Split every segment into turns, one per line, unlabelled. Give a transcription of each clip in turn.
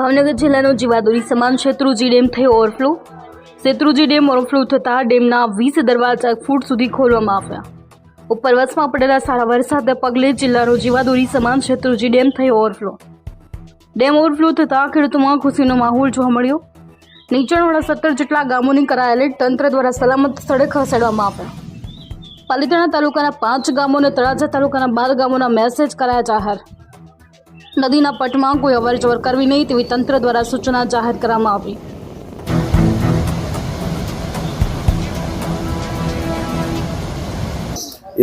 ભાવનગર જિલ્લાનો જીવાદોરી સમાન શેત્રુજી ડેમ થયો ઓવરફ્લો. શેત્રુજી ડેમ ઓવરફ્લો થતાં ડેમના વીસ દરવાજા ફૂટ સુધી ખોલવામાં આવ્યા. ઉપરવાસમાં પડેલા સારા વરસાદને પગલે જિલ્લાનો જીવાદોરી સમાન શેત્રુજી ડેમ થયો ઓવરફ્લો. ડેમ ઓવરફ્લો થતાં ખેડૂતોમાં ખુશીનો માહોલ જોવા મળ્યો. નીચાણવાળા સત્તર જેટલા ગામોની કરાયેલ તંત્ર દ્વારા સલામત સ્થળે ખસેડવામાં આવ્યા. પાલિતાણા તાલુકાના પાંચ ગામો અને તળાજા તાલુકાના બાર ગામોના મેસેજ કરાયા જાહેર. નદીના પટમાં કોઈ અવરજવર કરવી નહીં તેવી તંત્ર દ્વારા સૂચના જાહેર કરવામાં આવી.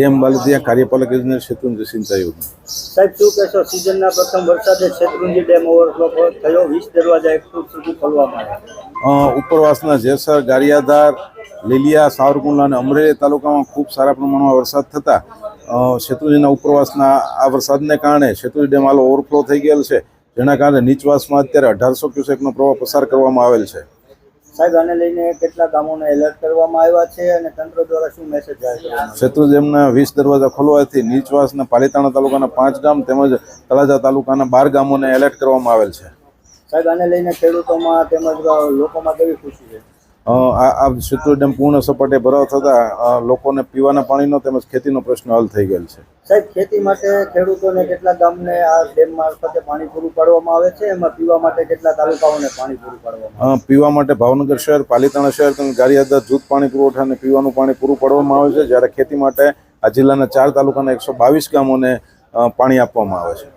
એમ બાલદિયા કાર્યપાલક ઇજનેર શેત્રુંજી સિંચાઈ યોજના
સાહેબ શું કહેશો? સિઝનના પ્રથમ વરસાદે શેત્રુંજી ડેમ ઓવરફ્લો થયો વીસ દરવાજા એક ફૂટ સુધી ખોલવામાં આવ્યા.
ઉપરવાસના જેસર ગારિયાધાર લીલિયા સાવરકુંડલા અને અમરેલી તાલુકામાં ખૂબ સારા પ્રમાણમાં વરસાદ થતાં શેત્રુંજીના ઉપરવાસના આ વરસાદને કારણે શેત્રુંજી ડેમ હાલ ઓવરફ્લો થઈ ગયેલ છે જેના કારણે નીચવાસમાં અત્યારે અઢારસો ક્યુસેકનો પ્રવાહ પસાર કરવામાં આવેલ છે.
સાહેબ આને લઈને કેટલા ગામોને એલર્ટ કરવામાં આવ્યા છે અને તંત્ર દ્વારા શું મેસેજ આવ્યો?
શેત્રુંજી ડેમના વીસ દરવાજા ખોલવાથી નીચવાસના પાલીતાણા તાલુકાના પાંચ ગામ તેમજ તળાજા તાલુકાના બાર ગામોને એલર્ટ કરવામાં આવેલ છે.
સાહેબ આને લઈને ખેડૂતોમાં તેમજ લોકોમાં કેવી ખુશી છે?
આ આ શેત્રુંજી પૂર્ણ સપાટે ભરાવ થતાં લોકોને પીવાના પાણીનો તેમજ ખેતીનો પ્રશ્ન હલ થઈ ગયેલ છે.
સાહેબ ખેતી માટે ખેડૂતોને કેટલા ગામને આ ડેમ મારફતે પાણી પૂરું પાડવામાં આવે છે? એમાં પીવા માટે કેટલા તાલુકાઓને પાણી પૂરું પાડવામાં આવે
પીવા માટે ભાવનગર શહેર પાલિતાણા શહેર તેમજ ગારિયાદર જૂથ પાણી પુરવઠા અને પીવાનું પાણી પૂરું પાડવામાં આવે છે જ્યારે ખેતી માટે આ જિલ્લાના ચાર તાલુકાના એકસો બાવીસ ગામોને પાણી આપવામાં આવે છે.